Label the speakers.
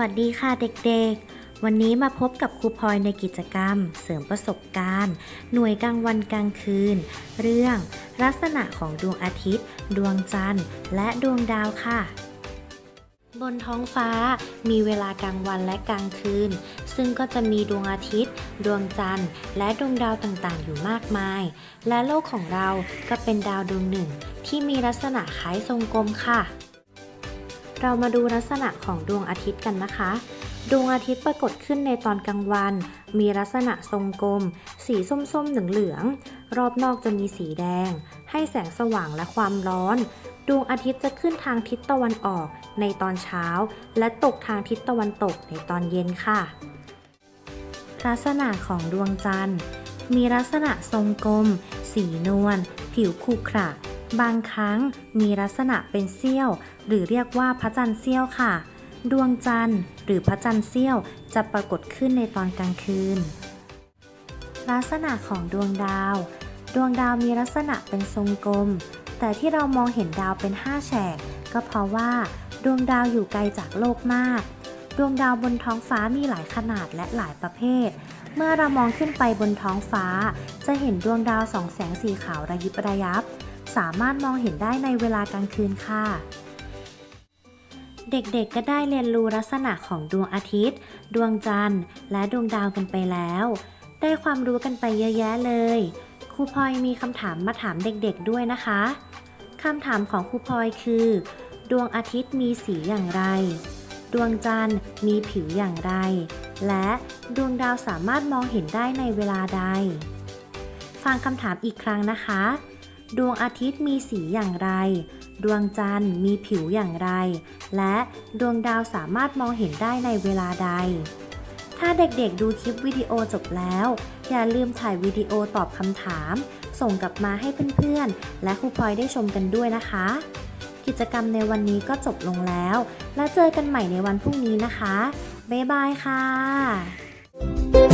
Speaker 1: วั
Speaker 2: สดีค่ะเด็กๆ วันนี้มาพบกับครูพลอยในกิจกรรม เสริมประสบการณ์ หน่วยกลางวันกลางคืน เรื่อง ลักษณะของดวงอาทิตย์ ดวงจันทร์ และดวงดาวค่ะ บนท้องฟ้ามีเวลากลางวันและกลางคืน ซึ่งก็จะมีดวงอาทิตย์ ดวงจันทร์ และดวงดาวต่างๆ อยู่มากมาย และโลกของเราก็เป็นดาวดวงหนึ่ง ที่มีลักษณะคล้ายทรงกลมค่ะ เรามาดูลักษณะของดวงอาทิตย์กันนะคะ ดวงอาทิตย์ปรากฏขึ้นในตอนกลางวัน มีลักษณะทรงกลม สีส้มๆเหลืองๆรอบนอกจะมีสีแดง ให้แสงสว่างและความร้อน ดวงอาทิตย์จะขึ้นทางทิศตะวันออกในตอนเช้า และตกทางทิศตะวันตกในตอนเย็นค่ะ ลักษณะของดวงจันทร์ มีลักษณะทรงกลม สีนวล ผิวขรุขระ บางครั้งมีลักษณะเป็นเสี้ยว หรือเรียกว่าพระจันทร์เสี้ยวค่ะ ดวงจันทร์ หรือพระจันทร์เสี้ยวจะปรากฏขึ้นในตอนกลางคืน ลักษณะของดวงดาว ดวงดาวมีลักษณะเป็นทรงกลม แต่ที่เรามองเห็นดาวเป็นห้าแฉกก็เพราะว่าดวงดาวอยู่ไกลจากโลกมาก ดวงดาวบนท้องฟ้ามีหลายขนาดและหลายประเภท เมื่อเรามองขึ้นไปบนท้องฟ้า จะเห็นดวงดาวสองแสงสีขาวระยิบระยับ สามารถมองเห็นได้ในเวลากลางคืนค่ะ เด็กๆก็ได้เรียนรู้ลักษณะของดวงอาทิตย์ ดวงจันทร์ และดวงดาวกันไปแล้ว ได้ความรู้กันไปเยอะแยะเลย ครูพลอยมีคำถามมาถามเด็กๆด้วยนะคะคำถามของครูพลอยคือ ดวงอาทิตย์มีสีอย่างไร ดวงจันทร์มีผิวอย่างไร และดวงดาวสามารถมองเห็นได้ในเวลาใด ฟังคำถามอีกครั้งนะคะ ดวงอาทิตย์มีสีอย่างไร ดวงจันทร์มีผิวอย่างไร และดวงดาวสามารถมองเห็นได้ในเวลาใด ถ้าเด็กๆดูคลิปวิดีโอจบแล้ว อย่าลืมถ่ายวิดีโอตอบคำถาม ส่งกลับมาให้เพื่อนๆ และครูพลอยได้ชมกันด้วยนะคะ กิจกรรมในวันนี้ก็จบลงแล้ว แล้วเจอกันใหม่ในวันพรุ่งนี้นะคะ บ๊ายบายค่ะ